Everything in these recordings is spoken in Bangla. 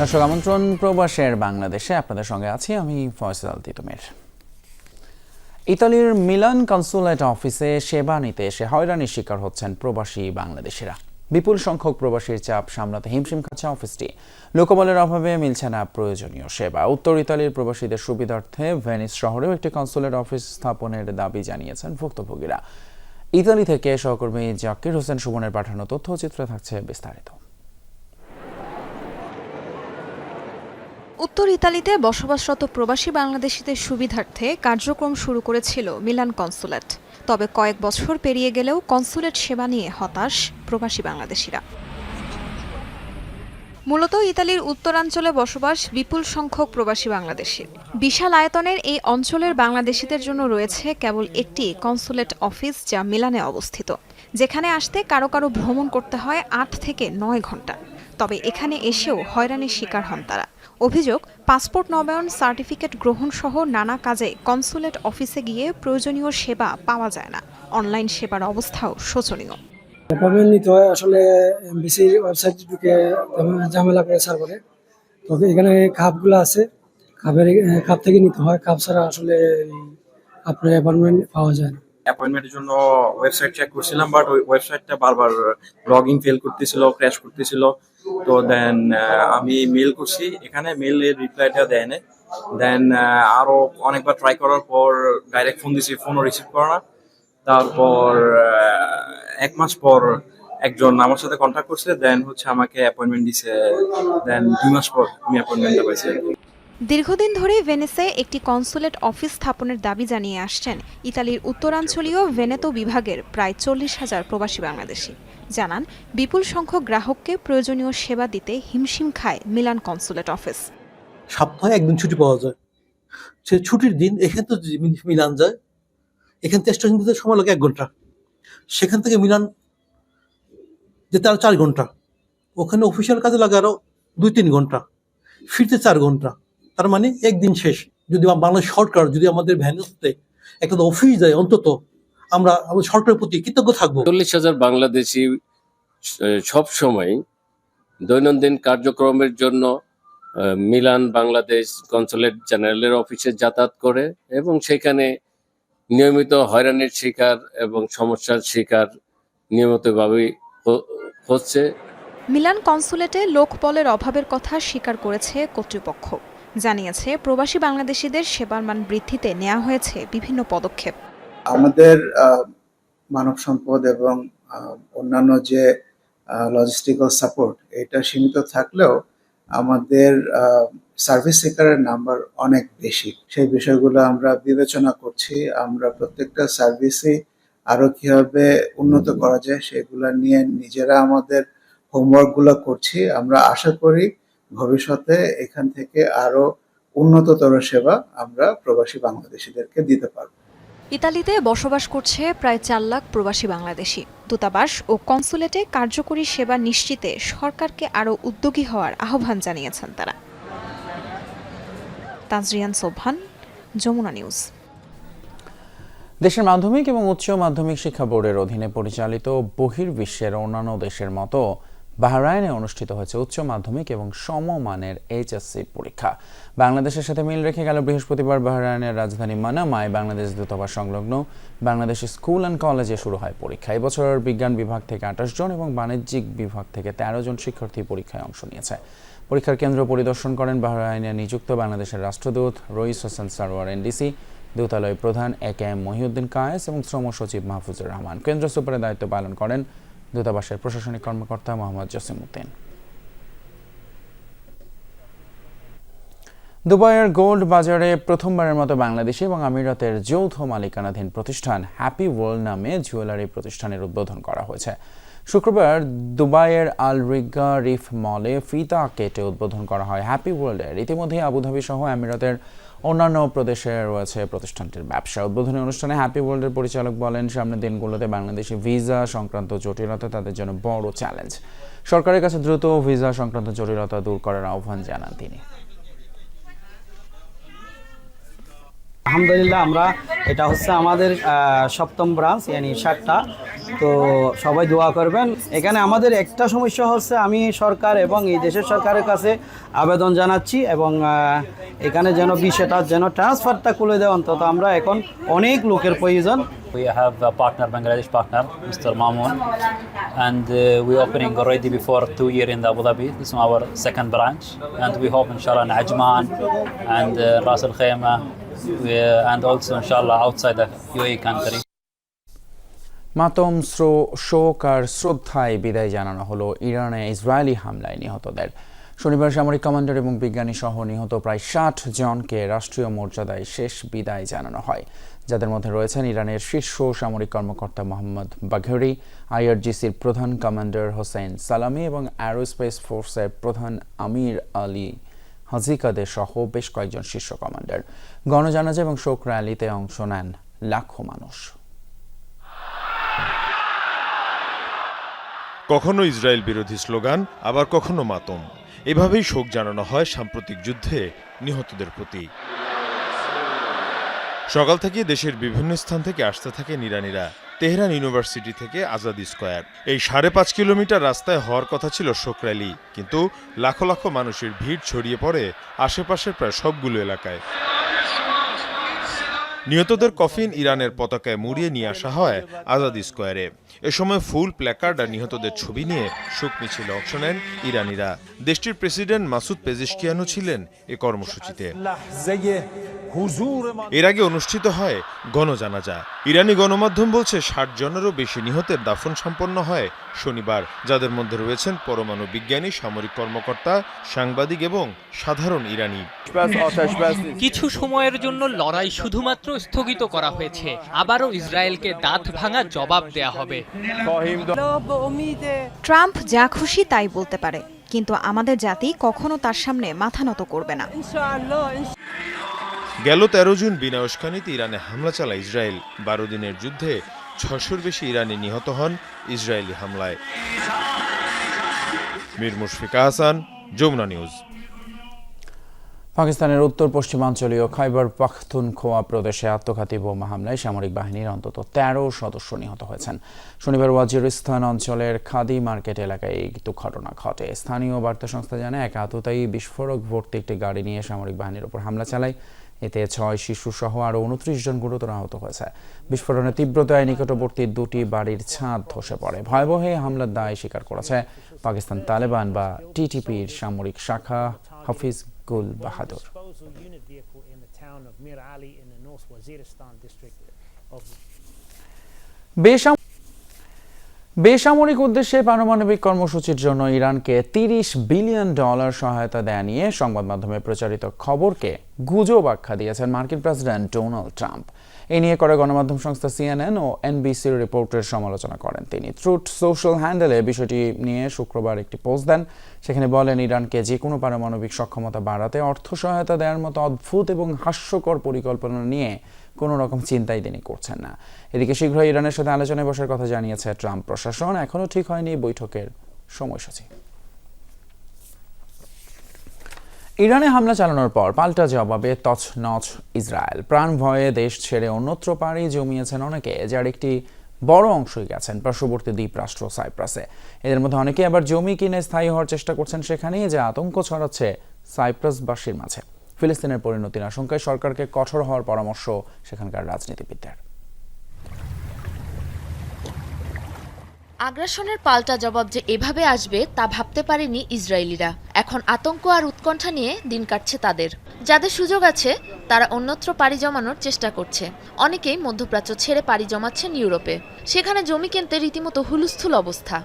দর্শক, আমন্ত্রণ প্রবাসের বাংলাদেশে। আপনাদের সঙ্গে আছি আমি ফয়সাল তিতুমের। ইতালির মিলান কনসুলেট অফিসে সেবা নিতে এসে হয়রানির শিকার হচ্ছেন প্রবাসী বাংলাদেশিরা। বিপুল সংখ্যক প্রবাসীর চাপ সামলাতে হিমশিম খাচ্ছে অফিসটি। লোকবলের অভাবে মিলছে না প্রয়োজনীয় সেবা। উত্তর ইতালির প্রবাসীদের সুবিধার্থে ভেনিস শহরেও একটি কনসুলেট অফিস স্থাপনের দাবি জানিয়েছেন ভুক্তভোগীরা। ইতালি থেকে সহকর্মী জাকির হোসেন সুমনের পাঠানো তথ্যচিত্রে থাকছে বিস্তারিত। উত্তর ইতালিতে বসবাসরত প্রবাসী বাংলাদেশিদের সুবিধার্থে কার্যক্রম শুরু করেছিল মিলান কনসুলেট। তবে কয়েক বছর পেরিয়ে গেলেও কনসুলেট সেবা নিয়ে হতাশ প্রবাসী বাংলাদেশিরা। মূলত ইতালির উত্তরাঞ্চলে বসবাস বিপুল সংখ্যক প্রবাসী বাংলাদেশী। বিশাল আয়তনের এই অঞ্চলের বাংলাদেশিদের জন্য রয়েছে কেবল একটি কনসুলেট অফিস যা মিলানে অবস্থিত, যেখানে আসতে কারও কারও ভ্রমণ করতে হয় আট থেকে নয় ঘণ্টা। তবে এখানে এসেও হয়রানির শিকার হন তারা। অভিযোগ, পাসপোর্ট নবায়ন সার্টিফিকেট গ্রহণ সহ নানা কাজে কনসুলেট অফিসে গিয়ে প্রয়োজনীয় সেবা পাওয়া যায় না। অনলাইন সেবার অবস্থাও শোচনীয়। অ্যাপয়েন্টমেন্ট নিতে হয়, আসলে এমবিসির ওয়েবসাইট ঢুকে ঝামেলা করে সার্ভারে। তো এখানে কাপগুলো আছে কাপের কাপ থেকে নিতে হয় কাপ ছাড়া আসলে আপনার অ্যাপয়েন্টমেন্ট পাওয়া যায় না। অ্যাপয়েন্টমেন্টের জন্য ওয়েবসাইট চেক করছিলাম বাট ওই ওয়েবসাইটটা বারবার লগ ইন ফেল করতেছিল ক্র্যাশ করতেছিল। তো দেন আমি মেল করছি। এখানে মেলের রিপ্লাইটা দেয় না দেন আরও অনেকবার ট্রাই করার পর ডাইরেক্ট ফোন দিছি ফোনও রিসিভ করে না। তারপর এক মাস পর একজন আমার সাথে কন্ট্যাক্ট করছে দেন হচ্ছে আমাকে অ্যাপয়েন্টমেন্ট দিছে দেন দুই মাস পর আমি অ্যাপয়েন্টমেন্টটা পাইছি। দীর্ঘদিন ধরে ভেনেসে একটি কনসুলেট অফিস স্থাপনের দাবি জানিয়ে আসছেন ইতালির উত্তরাঞ্চলীয় ভেনেতো বিভাগের প্রায় চল্লিশ হাজার প্রবাসী বাংলাদেশি। জানান, বিপুল সংখ্যক গ্রাহককে প্রয়োজনীয় সেবা দিতে হিমশিম খায় মিলান কনসুলেট অফিস। সপ্তাহে একদিন ছুটি পাওয়া যায়। সে ছুটির দিন এখান তো মিলান যায়, এখান থেকে স্টেশন যেতে সময় লাগে এক ঘণ্টা। সেখান থেকে মিলান যেতে আরও চার ঘণ্টা। ওখানে অফিসিয়াল কাজে লাগে আরও দুই তিন ঘণ্টা। ফিরতে চার ঘণ্টা। তার মানে একদিন শেষ। যদি বাংলাদেশ সরকার যদি আমাদের ভ্যানুতে একটা অফিস দেয় অন্তত আমরা আমাদের সরকারের প্রতি কৃতজ্ঞ থাকব। চল্লিশ হাজার বাংলাদেশি সব সময় দৈনন্দিন কার্যক্রমের জন্য মিলান বাংলাদেশ কনসুলেট জেনারেলের অফিসে যাতায়াত করে এবং সেখানে নিয়মিত হয়রানির শিকার এবং সমস্যার শিকার নিয়মিতভাবেই হচ্ছে। মিলান কনসুলেটে লোকবলের অভাবের কথা স্বীকার করেছে কর্তৃপক্ষ। জানিয়েছে, প্রবাসী বাংলাদেশিদের সেবার মান বৃদ্ধিতে নেওয়া হয়েছে বিভিন্ন পদক্ষেপ। আমাদের মানব সম্পদ এবং অন্যান্য যে লজিস্টিক্যাল সাপোর্ট এটা সীমিত থাকলেও আমাদের সার্ভিস সেক্টরের নাম্বার অনেক বেশি। সেই বিষয়গুলো আমরা বিবেচনা করছি। আমরা প্রত্যেকটা সার্ভিসে আরও কীভাবে উন্নত করা যায় সেগুলো নিয়ে নিজেরা আমাদের হোমওয়ার্কগুলো করছি। আমরা আশা করি ভবিষ্যতে এখান থেকে আরও উন্নততর সেবা আমরা প্রবাসী বাংলাদেশিদেরকে দিতে পারব। ইতালিতে বসবাস করছে প্রায় চার লাখ প্রবাসী বাংলাদেশি। দূতাবাস ও কনসুলেটে কার্যকরী সেবা নিশ্চিতে সরকারকে আরও উদ্যোগী হওয়ার আহ্বান জানিয়েছেন তারা। তাজরিয়ান সোভান যমুনা নিউজ। দেশের মাধ্যমিক এবং উচ্চ মাধ্যমিক শিক্ষা বোর্ডের অধীনে পরিচালিত বহির্বিশ্বের অন্যান্য দেশের মতো বাহরাইনে অনুষ্ঠিত হয়েছে উচ্চ মাধ্যমিক এবং সমমানের এইচএসসি পরীক্ষা। বাংলাদেশের সাথে মিল রেখে গেল বৃহস্পতিবার বাহরাইনের রাজধানী মানামায় বাংলাদেশ দূতাবাস সংলগ্ন বাংলাদেশ স্কুল অ্যান্ড কলেজে শুরু হয় পরীক্ষা। এবছর বিজ্ঞান বিভাগ থেকে আঠাশ জন এবং বাণিজ্যিক বিভাগ থেকে তেরো জন শিক্ষার্থী পরীক্ষায় অংশ নিয়েছে। পরীক্ষার কেন্দ্র পরিদর্শন করেন বাহরাইনে নিযুক্ত বাংলাদেশের রাষ্ট্রদূত রইস হোসেন সারোয়ার এনডিসি, দূতালয় প্রধান A K M Mohiuddin Kayes এবং শ্রম সচিব মাহফুজুর রহমান। কেন্দ্র সুপারের দায়িত্ব পালন করেন দূতাবাসের প্রশাসনিক কর্মকর্তা মোহাম্মদ জসিম উদ্দিন। দুবাইয়ের গোল্ড বাজারে প্রথমবারের মতো বাংলাদেশে এবং আমিরাতের যৌথ মালিকানাধীন প্রতিষ্ঠান হ্যাপি ওয়ার্ল্ড নামে জুয়েলারি প্রতিষ্ঠানের উদ্বোধন করা হয়েছে। শুক্রবার দুবাইয়ের আল রিগা রিফ মলে ফিতা কেটে উদ্বোধন করা হয় হ্যাপি ওয়ার্ল্ডের ইতিমধ্যে আবুধাবি সহ আমিরাতের অন্যান্য প্রদেশে রয়েছে প্রতিষ্ঠানটির ব্যবসা। উদ্বোধনী অনুষ্ঠানে হ্যাপি ওয়ার্ল্ডের পরিচালক বলেন, সামনের দিনগুলোতে বাংলাদেশি ভিসা সংক্রান্ত জটিলতা তাদের জন্য বড় চ্যালেঞ্জ। সরকারের কাছে দ্রুত ভিসা সংক্রান্ত জটিলতা দূর করার আহ্বান জানান তিনি। আলহামদুলিল্লাহ, আমরা এটা হচ্ছে আমাদের সপ্তম ব্রাঞ্চ ইয়ানি সাতটা। তো সবাই দোয়া করবেন। এখানে আমাদের একটা সমস্যা হচ্ছে, আমি সরকার এবং এই দেশের সরকারের কাছে আবেদন জানাচ্ছি এবং এখানে যেন বিষয়টা, যেন ট্রান্সফারটা খুলে দেয় অন্তত। আমরা এখন অনেক লোকের প্রয়োজন। We have a partner, Bangladesh partner, Mr. Mamoon, and uh, we're opening already before two year in Abu Dhabi. This is our second branch, and we hope, inshallah, in Ajman and uh, Ras Al Khaimah, we- and also, inshallah, outside the UAE country. মাতম শ্রো- শোক আর শ্রদ্ধায় বিদায় জানানো হলো ইরানে ইসরায়েলি হামলায় নিহতদের শনিবার সামরিক কমান্ডার এবং বিজ্ঞানী সহ নিহত প্রায় ষাট জনকে রাষ্ট্রীয় মর্যাদায় শেষ বিদায় জানানো হয় যাদের মধ্যে রয়েছেন ইরানের শীর্ষ সামরিক কর্মকর্তা মোহাম্মদ বাঘেরি, আইআরজিসির প্রধান কমান্ডার হোসেন সালামি এবং অ্যারোস্পেস ফোর্সের প্রধান আমির আলী হাজিকাদের সহ বেশ কয়েকজন শীর্ষ কমান্ডার। গণজানাজা এবং শোক র্যালিতে অংশ নেন লাখো মানুষ। কখনো ইসরায়েল বিরোধী স্লোগান, আবার কখনো মাতম। এভাবেই শোক জানানো হয় সাম্প্রতিক যুদ্ধে নিহতদের প্রতি। সকাল থেকে দেশের বিভিন্ন স্থান থেকে আসতে থাকে নিরানিরা। তেহরান ইউনিভার্সিটি থেকে আজাদি স্কোয়ার। এই সাড়ে পাঁচ কিলোমিটার রাস্তায় হওয়ার কথা ছিল শোক র্যালি কিন্তু লাখো লাখো মানুষের ভিড় ছড়িয়ে পড়ে আশেপাশের প্রায় সবগুলো এলাকায়। নিহতদের কফিন ইরানের পতাকায় মুড়িয়ে নিয়ে আসা হয় আজাদি স্কোয়ারে। এ সময় ফুল প্ল্যাকার্ড আর নিহতদের ছবি নিয়ে শোক মিছিলে অংশ নেন ইরানিরা। দেশটির প্রেসিডেন্ট মাসুদ পেজিশকিয়ানও ছিলেন এ কর্মসূচিতে। এর আগে অনুষ্ঠিত হয় গণজানাজা। ইরানি গণমাধ্যম বলছে ষাট জনেরও বেশি নিহতের দাফন সম্পন্ন হয় শনিবার, যাদের মধ্যে রয়েছেন পরমাণু বিজ্ঞানী, সামরিক কর্মকর্তা, সাংবাদিক এবং সাধারণ ইরানি। কিছু সময়ের জন্য লড়াই শুধুমাত্র স্থগিত করা হয়েছে। আবারও ইসরায়েলকে দাঁত ভাঙা জবাব দেয়া হবে। ট্রাম্প যা খুশি তাই বলতে পারে কিন্তু আমাদের জাতি কখনো তার সামনে মাথা নত করবে না। গেল তেরো জুন বিনা উস্কানিতে ইরানে হামলা চালায় ইসরায়েল। বারো দিনের যুদ্ধে ছশোর বেশি ইরানি নিহত হন ইসরায়েলি হামলায়। মীর মুশফিকা হাসান যমুনা নিউজ। পাকিস্তানের উত্তর পশ্চিমাঞ্চলীয় খাইবার পাখতুনখোয়া প্রদেশে আত্মঘাতী বোমা হামলায় সামরিক বাহিনীর অন্তত তেরো সদস্য নিহত হয়েছেন। শনিবার ওয়াজিরিস্তান অঞ্চলের খাদি মার্কেট এলাকায় এই ঘটনা ঘটে। স্থানীয় বার্তা সংস্থা জানায়, এক আততায়ী বিস্ফোরক ভর্তি একটি গাড়ি নিয়ে সামরিক বাহিনীর উপর হামলা চালায়। এতে ছয় শিশু সহ আরও উনত্রিশ জন গুরুতর আহত হয়েছে। বিস্ফোরণের তীব্রতায় নিকটবর্তী দুটি বাড়ির ছাদ ধসে পড়ে। ভয়াবহ হামলার দায় স্বীকার করেছে পাকিস্তান তালেবান বা টিটিপির সামরিক শাখা হাফিজ গুল বাহাদুর। বেসাম বেসামরিক উদ্দেশ্যে পারমাণবিক কর্মসূচির জন্য ইরানকে তিরিশ বিলিয়ন ডলার সহায়তা দেয়া নিয়ে সংবাদ মাধ্যমে প্রচারিত খবরকে গুজব আখ্যা দিয়েছেন মার্কিন প্রেসিডেন্ট ডোনাল্ড ট্রাম্প। এ নিয়ে করে গণমাধ্যম সংস্থা সিএনএন ও এনবিসির রিপোর্টের সমালোচনা করেন তিনি। ট্রুথ সোশ্যাল হ্যান্ডেলে বিষয়টি নিয়ে শুক্রবার একটি পোস্ট দেন। সেখানে বলেন, ইরানকে যে কোনো পারমাণবিক সক্ষমতা বাড়াতে অর্থ সহায়তা দেওয়ার মতো অদ্ভুত এবং হাস্যকর পরিকল্পনা নিয়ে কোনো রকম চিন্তাই তিনি করছেন না। এদিকে শীঘ্রই ইরানের সাথে আলোচনায় বসার কথা জানিয়েছে ট্রাম্প প্রশাসন। এখনও ঠিক হয়নি বৈঠকের সময়সূচি। ইরানে হামলা চালানোর পর পাল্টা জবাবে তছনছ ইসরায়েল। প্রাণ ভয়ে দেশ ছেড়ে অন্যত্র পাড়ি জমিয়েছেন অনেকে, যার একটি বড় অংশই গেছেন পার্শ্ববর্তী দ্বীপ রাষ্ট্র সাইপ্রাসে। এদের মধ্যে অনেকে আবার জমি কিনে স্থায়ী হওয়ার চেষ্টা করছেন সেখানেই, যে আতঙ্ক ছড়াচ্ছে সাইপ্রাসবাসীর মাঝে। ফিলিস্তিনের পরিণতির আশঙ্কায় সরকারকে কঠোর হওয়ার পরামর্শ সেখানকার রাজনীতিবিদদের। আগ্রাসনের পাল্টা জবাব যে এভাবে আসবে তা ভাবতে পারেনি ইসরায়েলিরা। এখন আতঙ্ক আর উৎকণ্ঠা নিয়ে দিন কাটছে তাদের। যাদের সুযোগ আছে, তারা অন্যত্র পাড়ি জমানোর চেষ্টা করছে। অনেকেই মধ্যপ্রাচ্য ছেড়ে পাড়ি জমাচ্ছেন ইউরোপে। সেখানে জমি কিনতে রীতিমতো হুলুস্থুল অবস্থা।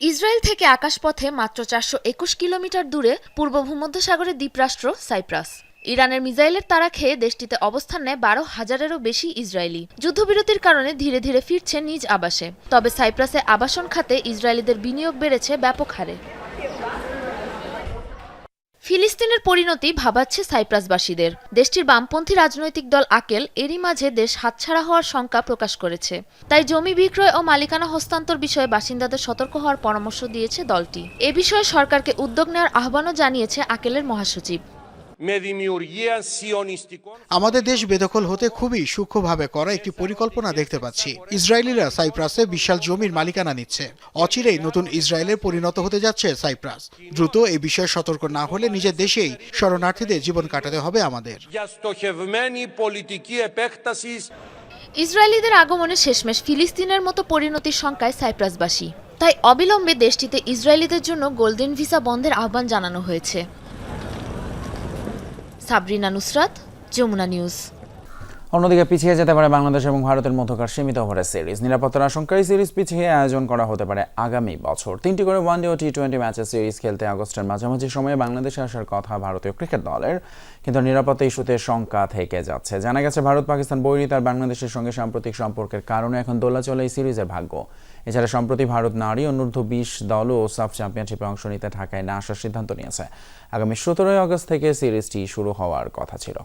ইসরায়েল থেকে আকাশপথে মাত্র চারশো একুশ কিলোমিটার দূরে পূর্ব ভূমধ্যসাগরের দ্বীপরাষ্ট্র সাইপ্রাস। ইরানের মিসাইলের তারা খেয়ে দেশটিতে অবস্থান নেয় বারো হাজারেরও বেশি ইসরায়েলি। যুদ্ধবিরতির কারণে ধীরে ধীরে ফিরছে নিজ আবাসে। তবে সাইপ্রাসে আবাসন খাতে ইসরায়েলিদের বিনিয়োগ বেড়েছে ব্যাপক হারে। ফিলিস্তিনের পরিণতি ভাবাচ্ছে সাইপ্রাসবাসীদের। দেশটির বামপন্থী রাজনৈতিক দল আকেল এরই মাঝে দেশ হাতছাড়া হওয়ার শঙ্কা প্রকাশ করেছে। তাই জমি বিক্রয় ও মালিকানা হস্তান্তর বিষয়ে বাসিন্দাদের সতর্ক হওয়ার পরামর্শ দিয়েছে দলটি। এ বিষয়ে সরকারকে উদ্যোগ নেওয়ার আহ্বানও জানিয়েছে আকেলের মহাসচিব। আমাদের দেশ বেদখল হতে খুবই সূক্ষ্মভাবে করা একটি পরিকল্পনা দেখতে পাচ্ছি। ইসরায়েলিরা সাইপ্রাসে বিশাল জমির মালিকানা নিচ্ছে। অচিরেই নতুন ইসরায়েলের পরিণত হতে যাচ্ছে সাইপ্রাস। দ্রুত এই বিষয়ে সতর্ক না হলে নিজের দেশেই শরণার্থীদের জীবন কাটাতে হবে আমাদের। ইসরায়েলিদের আগমনে শেষমেশ ফিলিস্তিনের মতো পরিণতির সংখ্যায় সাইপ্রাসবাসী। তাই অবিলম্বে দেশটিতে ইসরায়েলিদের জন্য গোল্ডেন ভিসা বন্ধের আহ্বান জানানো হয়েছে। সাবরিনা নুসরাত, যমুনা নিউজ। অন্যদিকে পিছিয়ে যেতে পারে বাংলাদেশ এবং ভারতের মধ্যকার সীমিত ওভারের সিরিজ। নিরাপত্তার আশঙ্কায় সিরিজ পিছিয়ে আয়োজন করা হতে পারে আগামী বছর। তিনটি করে ওয়ানডে ও টি টোয়েন্টি ম্যাচের সিরিজ খেলতে আগস্টের মাঝামাঝি সময়ে বাংলাদেশে আসার কথা ভারতীয় ক্রিকেট দলের। কিন্তু নিরাপত্তা ইস্যুতে শঙ্কা থেকে যাচ্ছে। জানা গেছে ভারত পাকিস্তান বৈরী তার বাংলাদেশের সঙ্গে সাম্প্রতিক সম্পর্কের কারণে এখন দোলাচলে এই সিরিজের ভাগ্য। এছাড়া সম্প্রতি ভারত নারী অনূর্ধ্ব বিশ দল ও সাফ চ্যাম্পিয়নশিপে অংশ নিতে ঢাকায় না আসার সিদ্ধান্ত নিয়েছে। আগামী সতেরোই আগস্ট থেকে সিরিজটি শুরু হওয়ার কথা ছিল।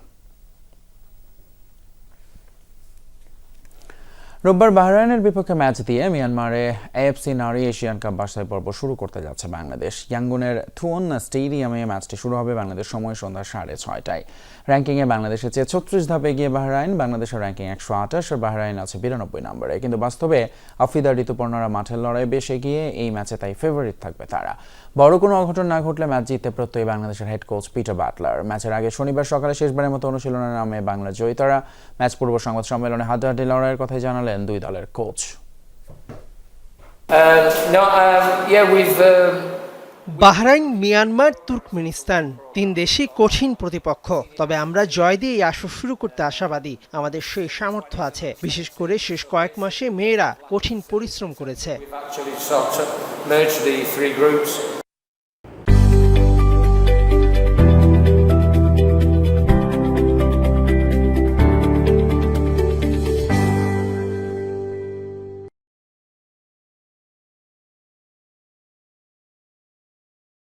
রোববার বাহরাইনের বিপক্ষে ম্যাচ দিয়ে মিয়ানমারে এএফসি নারী এশিয়ান কাপ বাছাই পর্ব শুরু করতে যাচ্ছে বাংলাদেশ। ইয়াঙ্গুনের থুয়ন স্টেডিয়ামে ম্যাচটি শুরু হবে বাংলাদেশ সময় সন্ধ্যা সাড়ে ছয়টায়। র্যাঙ্কিংয়ে বাংলাদেশের চেয়ে ছত্রিশ ধাপে এগিয়ে বাহরাইন, বাংলাদেশের র্যাঙ্কিং একশো আঠাশ আর বাহরাইন আছে বিরানব্বই নম্বরে। কিন্তু বাস্তবে আফিদা ঋতুপর্ণরা মাঠের লড়াই বেশ এগিয়ে এই ম্যাচে তাই ফেভারিট থাকবে তারা। বড় কোনো অঘটন না ঘটলে ম্যাচ জিততে প্রত্যয়ী বাংলাদেশের হেড কোচ পিটার বাটলার ম্যাচের আগে শনিবার সকালে শেষবারের মতো অনুশীলনের নামে বাংলা জয়িতারা ম্যাচ পূর্ব সংবাদ সম্মেলনে হাড্ডাহাড্ডি লড়াইয়ের কথাই জানালেন দুই দলের কোচ বাহরাইন মিয়ানমার তুর্কমেনিস্তান তিন দেশই কঠিন প্রতিপক্ষ। তবে আমরা জয় দিয়ে এই আসর শুরু করতে আশাবাদী। আমাদের সেই সামর্থ্য আছে। বিশেষ করে শেষ কয়েক মাসে মেয়েরা কঠিন পরিশ্রম করেছে।